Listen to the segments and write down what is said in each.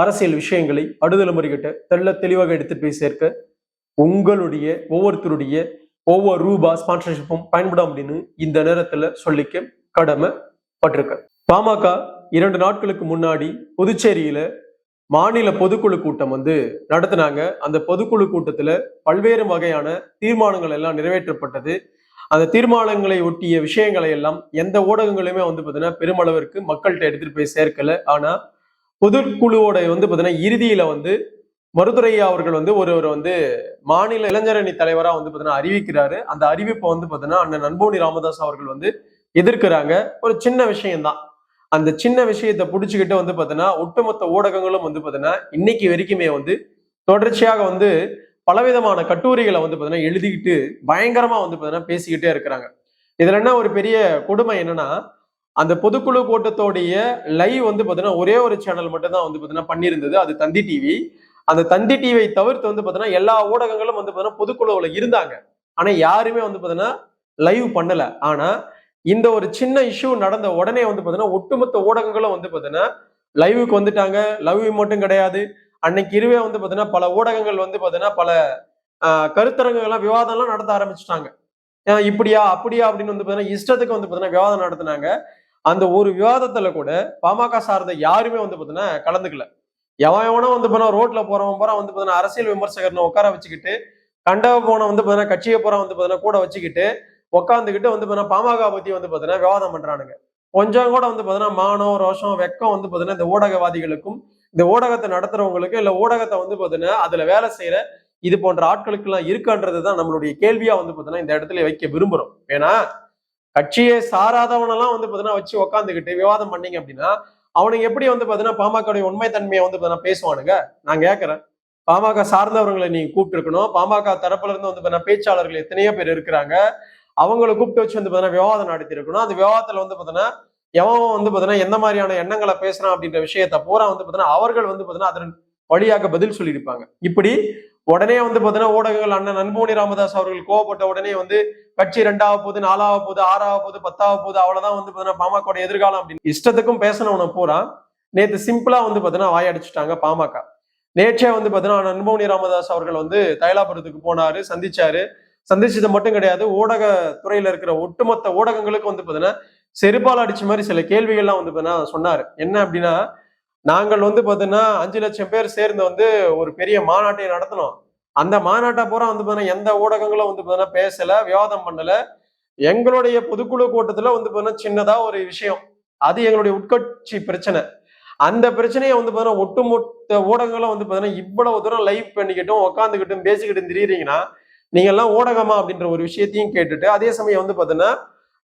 அரசியல் விஷயங்களை அடுதலைமுறைகிட்ட தெள்ள தெளிவாக எடுத்து போய் சேர்க்க உங்களுடைய ஒவ்வொருத்தருடைய ஒவ்வொரு ரூபா ஸ்பான்சர்ஷிப்பும் பயன்படும் அப்படின்னு இந்த நேரத்துல சொல்லிக்க கடமைப்பட்டிருக்க. பாமக இரண்டு நாட்களுக்கு முன்னாடி புதுச்சேரியில மாநில பொதுக்குழு கூட்டம் வந்து நடத்தினாங்க. அந்த பொதுக்குழு கூட்டத்துல பல்வேறு வகையான தீர்மானங்கள் எல்லாம் நிறைவேற்றப்பட்டது. அந்த தீர்மானங்களை ஒட்டிய விஷயங்களை எல்லாம் எந்த ஊடகங்களையுமே வந்து பார்த்தீங்கன்னா பெருமளவிற்கு மக்கள்கிட்ட எடுத்துட்டு போய் சேர்க்கல. ஆனா பொதுக்குழுவோட வந்து பார்த்தீங்கன்னா இறுதியில வந்து மருதுரையா அவர்கள் வந்து ஒரு ஒரு வந்து மாநில இளைஞரணி தலைவரா வந்து பார்த்தீங்கன்னா அறிவிக்கிறாரு. அந்த அறிவிப்பை வந்து பார்த்தீங்கன்னா அண்ணன் நண்போனி ராமதாஸ் அவர்கள் வந்து எதிர்க்கிறாங்க. ஒரு சின்ன விஷயம்தான். அந்த சின்ன விஷயத்தை பிடிச்சிக்கிட்டு வந்து பார்த்தீங்கன்னா ஒட்டுமொத்த ஊடகங்களும் வந்து பார்த்தீங்கன்னா இன்னைக்கு வரைக்குமே வந்து தொடர்ச்சியாக வந்து பலவிதமான கட்டுரைகளை வந்து பார்த்தீங்கன்னா எழுதிக்கிட்டு பயங்கரமா வந்து பார்த்தீங்கன்னா பேசிக்கிட்டே இருக்கிறாங்க. இதுல என்ன ஒரு பெரிய கொடுமை என்னன்னா அந்த பொதுக்குழு கூட்டத்தோடைய லைவ் வந்து பார்த்தீங்கன்னா ஒரே ஒரு சேனல் மட்டும் தான் வந்து பார்த்தீங்கன்னா பண்ணியிருந்தது அது தந்தி டிவி அந்த தந்தி டிவியை தவிர்த்து வந்து பார்த்தீங்கன்னா எல்லா ஊடகங்களும் வந்து பார்த்தீங்கன்னா பொதுக்குழுவில் இருந்தாங்க ஆனா யாருமே வந்து பார்த்தீங்கன்னா லைவ் பண்ணல ஆனா இந்த ஒரு சின்ன இஷ்யூ நடந்த உடனே வந்து பார்த்தீங்கன்னா ஒட்டுமொத்த ஊடகங்களும் வந்து பார்த்தீங்கன்னா லைவுக்கு வந்துட்டாங்க லைவ் மட்டும் கிடையாது அன்னைக்கு இருவே வந்து பார்த்தீங்கன்னா பல ஊடகங்கள் வந்து பார்த்தீங்கன்னா பல ஆஹ், கருத்தரங்குகள்லாம் விவாதம்லாம் நடத்த ஆரம்பிச்சிட்டாங்க இப்படியா அப்படியா அப்படின்னு வந்து பார்த்தீங்கன்னா இஷ்டத்துக்கு வந்து பார்த்தீங்கன்னா விவாதம் நடத்தினாங்க அந்த ஒரு விவாதத்துல கூட பாமக சார்ந்த யாருமே வந்து பார்த்தீங்கன்னா கலந்துக்கல எவன் எவனோ வந்து போனா ரோட்ல போறவன் போறான் வந்து பார்த்தீங்கன்னா அரசியல் விமர்சகர்னு உட்கார வச்சுக்கிட்டு கண்டவ போன வந்து பார்த்தீங்கன்னா கட்சியை போற வந்து பார்த்தீங்கன்னா கூட வச்சுக்கிட்டு உட்காந்துக்கிட்டு வந்து பார்த்தீங்கன்னா பாமக பத்தி வந்து பார்த்தீங்கன்னா விவாதம் பண்றானுங்க கொஞ்சம் கூட வந்து பார்த்தீங்கன்னா மானம் ரோஷம் வெக்கம் வந்து பார்த்தீங்கன்னா இந்த ஊடகவாதிகளுக்கும் இந்த ஊடகத்தை நடத்துறவங்களுக்கும் இல்ல ஊடகத்தை வந்து பார்த்தீங்கன்னா அதுல வேலை செய்யற இது போன்ற ஆட்களுக்கு எல்லாம் இருக்கான்றது தான் நம்மளுடைய கேள்வியா வந்து பார்த்தீங்கன்னா இந்த இடத்துல வைக்க விரும்புறோம் ஏன்னா கட்சியை சாராதவனெல்லாம் வந்து பார்த்தீங்கன்னா வச்சு உட்காந்துக்கிட்டு விவாதம் பண்ணீங்க அப்படின்னா அவனுக்கு எப்படி வந்து பார்த்தீங்கன்னா பாமகவுடைய உண்மை தன்மையை வந்து பார்த்தீங்கன்னா பேசுவானுங்க? நான் கேட்கறேன் பாமக சார்ந்தவர்களை நீங்க கூப்பிட்டு இருக்கணும் பாமக தரப்புல இருந்து வந்து பார்த்தீங்கன்னா பேச்சாளர்கள் எத்தனையோ பேர் இருக்கிறாங்க. அவங்கள கூப்பிட்டு வச்சு வந்து பார்த்தீங்கன்னா விவாதம் நடத்தி இருக்கணும் அந்த விவாதத்துல வந்து பார்த்தீங்கன்னா எவன் வந்து பார்த்தீங்கன்னா எந்த மாதிரியான எண்ணங்களை பேசுறான் அப்படின்ற விஷயத்த பூரா வந்து பார்த்தீங்கன்னா அவர்கள் வந்து பார்த்தீங்கன்னா அதன் வழியாக பதில் சொல்லியிருப்பாங்க. இப்படி உடனே வந்து பார்த்தீங்கன்னா ஊடகங்கள் அண்ணன் அன்புமணி ராமதாஸ் அவர்கள் கோவப்பட்ட உடனே வந்து கட்சி ரெண்டாவது போகுது நாலாவது போகுது ஆறாவது போகுது பத்தாவது போகுது அவ்வளவுதான் வந்து பார்த்தீங்கன்னா பாமக எதிர்காலம் அப்படின்னு. இஷ்டத்துக்கும் பேசணும்னு பூரா நேத்து சிம்பிளா வந்து பார்த்தீங்கன்னா வாயடிச்சுட்டாங்க பாமக. நேற்றே வந்து பார்த்தீங்கன்னா அன்புமணி ராமதாஸ் அவர்கள் வந்து தைலாபுரத்துக்கு போனாரு சந்திச்சாரு. சந்திச்சது மட்டும் கிடையாது ஊடக துறையில இருக்கிற ஒட்டுமொத்த ஊடகங்களுக்கு வந்து பார்த்தீங்கன்னா செருப்பால் அடிச்ச மாதிரி சில கேள்விகள்லாம் வந்து பார்த்தீங்கன்னா சொன்னாரு. என்ன அப்படின்னா நாங்கள் வந்து பார்த்தீங்கன்னா அஞ்சு லட்சம் பேர் சேர்ந்து வந்து ஒரு பெரிய மாநாட்டை நடத்தினோம். அந்த மாநாட்டை பூரா வந்து பார்த்தீங்கன்னா எந்த ஊடகங்களும் வந்து பார்த்தீங்கன்னா பேசல விவாதம் பண்ணல. எங்களுடைய பொதுக்குழு கூட்டத்துல வந்து பார்த்தீங்கன்னா சின்னதா ஒரு விஷயம். அது எங்களுடைய உட்கட்சி பிரச்சனை. அந்த பிரச்சனையை வந்து பார்த்தீங்கன்னா ஒட்டுமொத்த ஊடகங்களும் வந்து பார்த்தீங்கன்னா இவ்வளவு தூரம் லைவ் பண்ணிக்கிட்டும் உட்காந்துக்கிட்டும் பேசிக்கிட்டும் திரியிறீங்கன்னா நீங்க எல்லாம் ஊடகமா அப்படின்ற ஒரு விஷயத்தையும் கேட்டுட்டு அதே சமயம் வந்து பார்த்தீங்கன்னா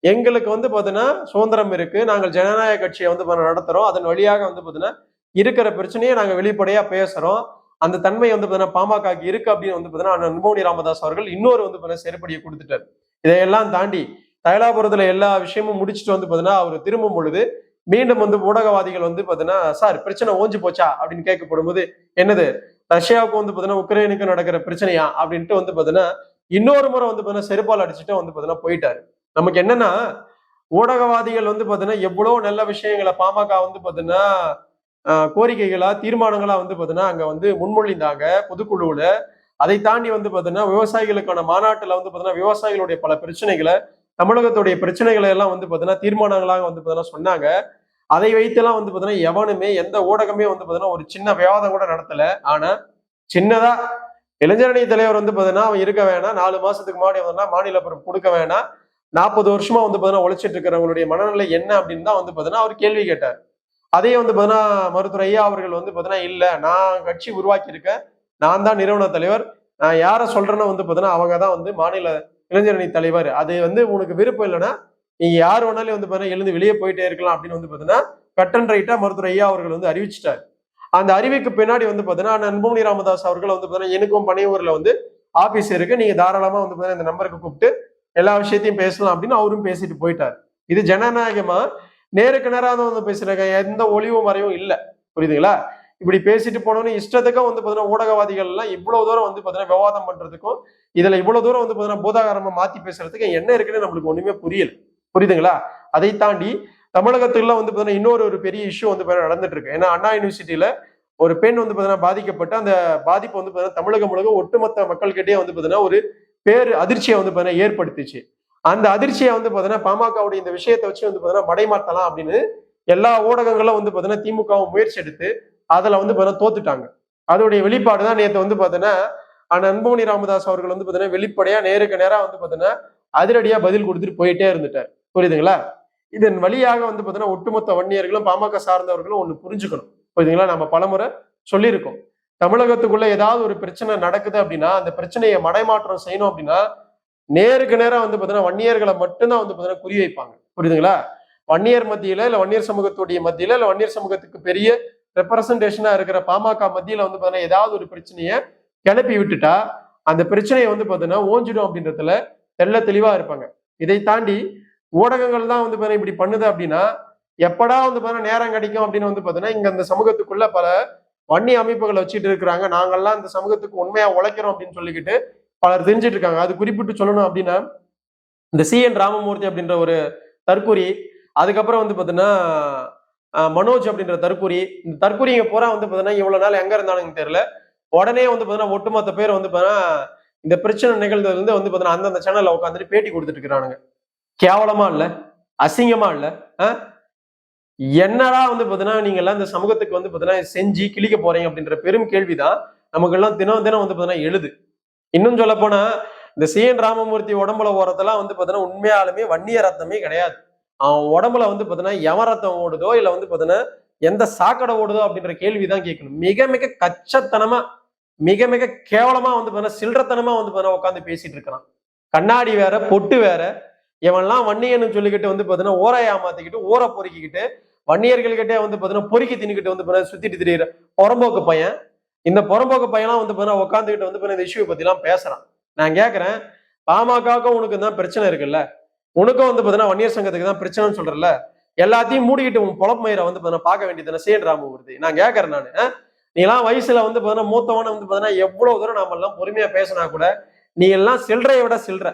எங்களுக்கு வந்து பார்த்தீங்கன்னா சுதந்திரம் இருக்கு நாங்கள் ஜனநாயக கட்சியை வந்து பார்த்தீங்கன்னா நடத்துறோம் அதன் வழியாக வந்து பார்த்தீங்கன்னா இருக்கிற பிரச்சனையை நாங்கள் வெளிப்படையா பேசுறோம் அந்த தன்மை வந்து பார்த்தீங்கன்னா பாமகக்கு இருக்கு அப்படின்னு வந்து பார்த்தீங்கன்னா அண்ணன் அன்புமணி ராமதாஸ் அவர்கள் இன்னொரு வந்து பார்த்தீங்கன்னா செருப்படியை கொடுத்துட்டாரு இதையெல்லாம் தாண்டி தைலாபுரத்துல எல்லா விஷயமும் முடிச்சுட்டு வந்து பார்த்தீங்கன்னா அவர் திரும்பும் பொழுது மீண்டும் வந்து ஊடகவாதிகள் வந்து பார்த்தீங்கன்னா சார் பிரச்சனை ஓஞ்சி போச்சா அப்படின்னு கேட்கப்படும் போது என்னது ரஷ்யாவுக்கு வந்து பார்த்தீங்கன்னா உக்ரைனுக்கு நடக்கிற பிரச்சனையா அப்படின்ட்டு வந்து பார்த்தீங்கன்னா இன்னொரு முறை வந்து பார்த்தீங்கன்னா செருப்பால் அடிச்சுட்டு வந்து பார்த்தீங்கன்னா போயிட்டாரு நமக்கு என்னன்னா ஊடகவாதிகள் வந்து பார்த்தீங்கன்னா எவ்வளவு நல்ல விஷயங்களை பாமக வந்து பாத்தீங்கன்னா கோரிக்கைகளா தீர்மானங்களா வந்து பார்த்தீங்கன்னா அங்க வந்து முன்மொழிந்தாங்க பொதுக்குழுவுல அதை தாண்டி வந்து பார்த்தீங்கன்னா விவசாயிகளுக்கான மாநாட்டுல வந்து பார்த்தீங்கன்னா விவசாயிகளுடைய பல பிரச்சனைகளை தமிழகத்துடைய பிரச்சனைகளை எல்லாம் வந்து பார்த்தீங்கன்னா தீர்மானங்களாக வந்து பார்த்தீங்கன்னா சொன்னாங்க அதை வைத்தெல்லாம் வந்து பார்த்தீங்கன்னா எவனுமே எந்த ஊடகமே வந்து பாத்தீங்கன்னா ஒரு சின்ன விவாதம் கூட நடத்தல ஆனா சின்னதா இளைஞரணி தலைவர் வந்து பாத்தீங்கன்னா அவன் இருக்க வேணாம் நாலு மாசத்துக்கு முன்னாடி வந்தோம்னா மாநில பொறுப்பு கொடுக்க வேணாம் நாற்பது வருஷமா வந்து பார்த்தீங்கன்னா உழைச்சிட்டு இருக்கிறவங்களுடைய மனநிலை என்ன அப்படின்னு தான் வந்து பார்த்தீங்கன்னா அவர் கேள்வி கேட்டார். அதே வந்து பார்த்தீங்கன்னா மருத்துவர் ஐயா அவர்கள் வந்து பார்த்தீங்கன்னா இல்லை நான் கட்சி உருவாக்கி இருக்கேன் நான் தான் நிறுவன தலைவர். நான் யாரை சொல்றேன்னு வந்து பார்த்தீங்கன்னா அவங்க தான் வந்து மாநில இளைஞரணி தலைவர். அது வந்து உனக்கு விருப்பம் இல்லைன்னா நீங்க யார் வேணாலும் வந்து பார்த்தீங்கன்னா எழுந்து வெளியே போயிட்டே இருக்கலாம் அப்படின்னு வந்து பார்த்தீங்கன்னா கட் அண்ட் ரைட்டா மருத்துவர் ஐயா அவர்கள் வந்து அறிவிச்சிட்டார். அந்த அறிவிக்கு பின்னாடி வந்து பார்த்தீங்கன்னா அண்ணன் அன்புமணி ராமதாஸ் அவர்கள் வந்து பார்த்தீங்கன்னா எனக்கும் பனையூர்ல வந்து ஆபீஸ் இருக்கு. நீங்க தாராளமா வந்து பார்த்தீங்கன்னா இந்த நம்பருக்கு கூப்பிட்டு எல்லா விஷயத்தையும் பேசலாம் அப்படின்னு அவரும் பேசிட்டு போயிட்டார். இது ஜனநாயகமா? நேருக்கு நேராக தான் வந்து பேசுறாங்க. எந்த ஒளிவு மறைவும் இல்லை. புரியுதுங்களா? இப்படி பேசிட்டு போனோம்னு இஷ்டத்துக்கும் வந்து பாத்தீங்கன்னா ஊடகவாதிகள் எல்லாம் இவ்வளவு தூரம் வந்து பாத்தீங்கன்னா விவாதம் பண்றதுக்கும் இதுல இவ்வளவு தூரம் வந்து பாத்தீங்கன்னா பூதாகாரமா மாத்தி பேசுறதுக்கு என்ன இருக்குன்னு நம்மளுக்கு ஒண்ணுமே புரியல. புரியுதுங்களா? அதை தாண்டி தமிழகத்துல வந்து பாத்தீங்கன்னா இன்னொரு ஒரு பெரிய இஷ்யூ வந்து பாத்தீங்கன்னா நடந்துட்டு இருக்கு ஏன்னா அண்ணா யூனிவர்சிட்டியில ஒரு பெண் வந்து பாத்தீங்கன்னா பாதிக்கப்பட்டு அந்த பாதிப்பு வந்து பாத்தீங்கன்னா தமிழகம் முழுக்க ஒட்டுமொத்த மக்கள்கிட்டயே வந்து பாத்தீங்கன்னா ஒரு பேர் அதிர்ச்சியை வந்து பார்த்தீங்கன்னா ஏற்படுத்துச்சு. அந்த அதிர்ச்சியை வந்து பார்த்தீங்கன்னா பாமகவுடைய இந்த விஷயத்தை வச்சு வந்து பார்த்தீங்கன்னா மடைமாத்தலாம் அப்படின்னு எல்லா ஊடகங்களும் வந்து பார்த்தீங்கன்னா திமுகவும் முயற்சி எடுத்து அதில் வந்து பார்த்தீங்கன்னா தோத்துட்டாங்க. அதோடைய வெளிப்பாடு தான் நேற்று வந்து பார்த்தீங்கன்னா அண்ணன் அன்புமணி ராமதாஸ் அவர்கள் வந்து பார்த்தீங்கன்னா வெளிப்படையாக நேருக்கு நேராக வந்து பார்த்தீங்கன்னா அதிரடியாக பதில் கொடுத்துட்டு போயிட்டே இருந்துட்டார். புரியுதுங்களா? இதன் வழியாக வந்து பார்த்தீங்கன்னா ஒட்டுமொத்த வன்னியர்களும் பாமக சார்ந்தவர்களும் ஒன்று புரிஞ்சுக்கணும். புரியுதுங்களா? நம்ம பலமுறை சொல்லியிருக்கோம். தமிழகத்துக்குள்ள ஏதாவது ஒரு பிரச்சனை நடக்குது அப்படின்னா அந்த பிரச்சனையை மடைமாற்றம் செய்யணும் அப்படின்னா நேருக்கு நேரம் வந்து பார்த்தீங்கன்னா வன்னியர்களை மட்டும்தான் வந்து பார்த்தீங்கன்னா குறி வைப்பாங்க. புரியுதுங்களா? வன்னியர் மத்தியில இல்ல வன்னியர் சமூகத்துடைய மத்தியில இல்ல வன்னியர் சமூகத்துக்கு பெரிய ரெப்ரசன்டேஷனா இருக்கிற பாமக மத்தியில வந்து பார்த்தீங்கன்னா ஏதாவது ஒரு பிரச்சனையை கிளப்பி விட்டுட்டா அந்த பிரச்சனையை வந்து பாத்தீங்கன்னா ஓஞ்சிடும் அப்படின்றதுல தெல்ல தெளிவா இருப்பாங்க. இதை தாண்டி ஊடகங்கள் தான் வந்து பார்த்தீங்கன்னா இப்படி பண்ணுது அப்படின்னா எப்படா வந்து பார்த்தீங்கன்னா நேரம் கிடைக்கும் அப்படின்னு வந்து பாத்தீங்கன்னா இங்க அந்த சமூகத்துக்குள்ள பல வன்னி அமைப்புகளை வச்சுட்டு இருக்கிறாங்க. நாங்கள்லாம் இந்த சமூகத்துக்கு உண்மையா உழைக்கிறோம் அப்படின்னு சொல்லிக்கிட்டு பலர் தெரிஞ்சிட்டு இருக்காங்க. அது குறிப்பிட்டு சொல்லணும் அப்படின்னா இந்த சி என் ராமமூர்த்தி அப்படின்ற ஒரு தற்கூரி அதுக்கப்புறம் வந்து பாத்தீங்கன்னா மனோஜ் அப்படின்ற தற்கூரி இந்த தற்கூரிங்க பூரா வந்து பாத்தீங்கன்னா இவ்வளவு நாள் எங்க இருந்தானுங்க தெரியல. உடனே வந்து பாத்தீங்கன்னா ஒட்டுமொத்த பேர் வந்து பாத்தீங்கன்னா இந்த பிரச்சனை நிகழ்ந்ததுல இருந்து வந்து பாத்தீங்கன்னா அந்தந்த சேனல்ல உட்காந்துட்டு பேட்டி கொடுத்துட்டு இருக்கிறானுங்க. கேவலமா இல்ல? அசிங்கமா இல்ல? என்னடா வந்து பார்த்தீங்கன்னா நீங்க எல்லாம் இந்த சமூகத்துக்கு வந்து பார்த்தீங்கன்னா செஞ்சு கிழிக்க போறீங்க அப்படின்ற பெரும் கேள்விதான் நமக்கு எல்லாம் தினம் தினம் வந்து பார்த்தீங்கன்னா எழுது. இன்னும் சொல்ல போனா இந்த சி. என். ராமமூர்த்தி உடம்புல ஓரத்தெல்லாம் வந்து பார்த்தீங்கன்னா உண்மையாலுமே வன்னிய ரத்தமே கிடையாது. அவன் உடம்புல வந்து பார்த்தீங்கன்னா யம ரத்தம் ஓடுதோ இல்லை வந்து பார்த்தீங்கன்னா எந்த சாக்கடை ஓடுதோ அப்படின்ற கேள்விதான் கேட்கணும். மிக மிக கச்சத்தனமா மிக மிக கேவலமா வந்து பார்த்தீங்கன்னா சில்லறத்தனமா வந்து பார்த்தீங்கன்னா உட்காந்து பேசிட்டு இருக்கிறான். கண்ணாடி வேற பொட்டு வேற இவன்லாம் வன்னியன்னு சொல்லிக்கிட்டு வந்து பார்த்தீங்கன்னா ஊரை ஏமாத்திக்கிட்டு ஊரை பொறுக்கிக்கிட்டு வன்னியர்கள்கிட்டே வந்து பார்த்தீங்கன்னா பொறுக்கி தின்னுக்கிட்டு வந்து பார்த்தீங்கன்னா சுத்திட்டு திரியிற புறம்போக்கு பையன். இந்த புறம்போக்கு பையன்லாம் வந்து பார்த்தீங்கன்னா உட்காந்துக்கிட்டு வந்து பார்த்தீங்கன்னா இந்த இஷ்யூ பத்தி எல்லாம் பேசுறான். நான் கேட்குறேன் பாமகவுக்கும் உனக்கு தான் பிரச்சனை இருக்குல்ல? உனக்கும் வந்து பார்த்தீங்கன்னா வன்னியர் சங்கத்துக்கு தான் பிரச்சனைன்னு சொல்றல எல்லாத்தையும் மூடிக்கிட்டு உன் பொழப்பு மயிரை வந்து பார்த்தீங்கன்னா பார்க்க வேண்டியது சேன் வருது நான் கேட்கறேன் நான். நீ எல்லாம் வயசுல வந்து பார்த்தீங்கன்னா மூத்தவன வந்து பார்த்தீங்கன்னா எவ்வளவு தூரம் நாம எல்லாம் பொறுமையா பேசினா கூட நீ எல்லாம் சில்லறையை விட சில்லற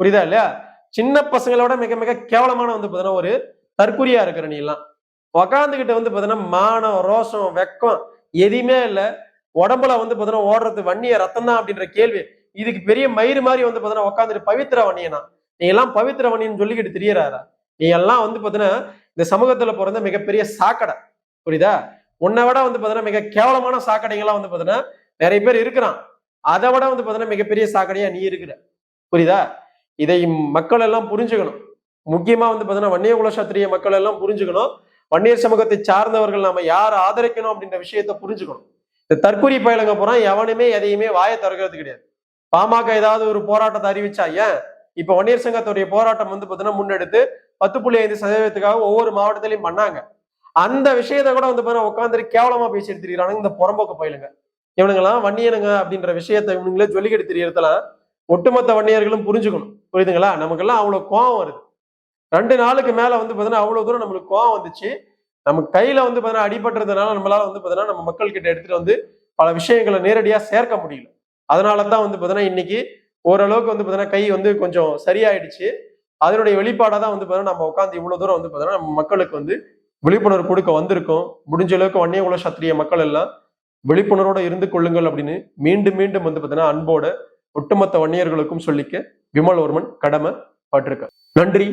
புரியுதா இல்லையா? சின்ன பசங்களோட மிக மிக கேவலமான வந்து பார்த்தீங்கன்னா ஒரு தற்குறியா இருக்கிற நீ எல்லாம் உக்காந்துக்கிட்ட வந்து பார்த்தீங்கன்னா மானம் ரோஷம் வெக்கம் எதுவுமே இல்லை. உடம்புல வந்து பார்த்தீங்கன்னா ஓடுறது வன்னிய ரத்தம் தான் அப்படின்ற கேள்வி. இதுக்கு பெரிய மயிறு மாதிரி வந்து பார்த்தீங்கன்னா உட்காந்துட்டு பவித்திர வன்னியனா? நீ எல்லாம் பவித்திர வன்னியன்னு சொல்லிக்கிட்டு தெரியறாரா? நீ எல்லாம் வந்து பார்த்தீங்கன்னா இந்த சமூகத்துல பிறந்த மிகப்பெரிய சாக்கடை. புரியுதா? உன்னை விட வந்து பார்த்தீங்கன்னா மிக கேவலமான சாக்கடைகள்லாம் வந்து பார்த்தீங்கன்னா நிறைய பேர் இருக்கிறான். அதை விட வந்து பார்த்தீங்கன்னா மிகப்பெரிய சாக்கடையா நீ இருக்கிற. புரியுதா? இதை மக்கள் எல்லாம் புரிஞ்சுக்கணும். முக்கியமா வந்து பார்த்தீங்கன்னா வன்னிய குல சத்திரிய மக்கள் எல்லாம் புரிஞ்சுக்கணும். வன்னியர் சமூகத்தை சார்ந்தவர்கள் நம்ம யாரை ஆதரிக்கணும் அப்படின்ற விஷயத்த புரிஞ்சுக்கணும். இந்த தற்கொலை பயிலங்க போறான் எவனுமே எதையுமே வாயை திறக்கிறது கிடையாது. பாமக ஏதாவது ஒரு போராட்டத்தை அறிவிச்சா ஏன்? இப்ப வன்னியர் சங்கத்துடைய போராட்டம் வந்து பாத்தீங்கன்னா முன்னெடுத்து பத்து புள்ளி ஐந்து சதவீதத்துக்காக ஒவ்வொரு மாவட்டத்திலையும் பண்ணாங்க. அந்த விஷயத்த கூட வந்து பாத்தீங்கன்னா உட்காந்துட்டு கேவலமா பேசி எடுத்துக்கிறானுங்க இந்த புறம்போக்கு பயிலுங்க. இவனுங்கெல்லாம் வன்னியனுங்க அப்படின்ற விஷயத்த இவனுங்களே சொல்லிக்கிட்டு தெரியறதெல்லாம் ஒட்டுமொத்த வன்னியர்களும் புரிஞ்சுக்கணும். புரியுதுங்களா? நமக்கெல்லாம் அவ்வளவு கோவம் வருது. ரெண்டு நாளுக்கு மேல வந்து பாத்தீங்கன்னா அவ்வளவு தூரம் நம்மளுக்கு கோவம் வந்துச்சு. நம்ம கையில வந்து பாத்தீங்கன்னா அடிபட்டுறதுனால நம்மளால வந்து பாத்தீங்கன்னா நம்ம மக்கள் கிட்ட எடுத்துட்டு வந்து பல விஷயங்களை நேரடியா சேர்க்க முடியல. அதனால தான் வந்து பாத்தீங்கன்னா இன்னைக்கு ஓரளவுக்கு வந்து பாத்தீங்கன்னா கை வந்து கொஞ்சம் சரியாயிடுச்சு. அதனுடைய வெளிப்பாடாக தான் வந்து பாத்தீங்கன்னா நம்ம உட்காந்து இவ்வளவு தூரம் வந்து பாத்தீங்கன்னா நம்ம மக்களுக்கு வந்து விழிப்புணர்வு கொடுக்க வந்திருக்கோம். முடிஞ்ச அளவுக்கு வன்னிய குல சத்திரிய மக்கள் எல்லாம் விழிப்புணர்வோட இருந்து கொள்ளுங்கள் அப்படின்னு மீண்டும் மீண்டும் வந்து பாத்தீங்கன்னா அன்போட ஒட்டுமொத்த வன்னியர்களுக்கும் சொல்லிக்க விமல்வர்மன் கடமை பட்டிருக்க. நன்றி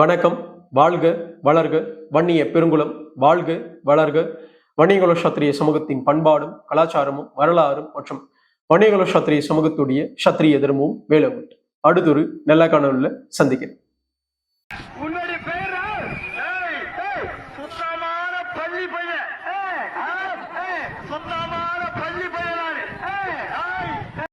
வணக்கம் வாழ்க வளர்க வன்னிய பெருங்குளம் வாழ்க வளர்க. வன்னியகுல சத்திரிய சமூகத்தின் பண்பாடும் கலாச்சாரமும் வரலாறும் மற்றும் வன்னியகுல சத்திரிய சமூகத்துடைய சத்திரிய தர்மமும் வேலை அடுத்தொரு நல்ல காணொலியில் சந்திக்கிறேன்.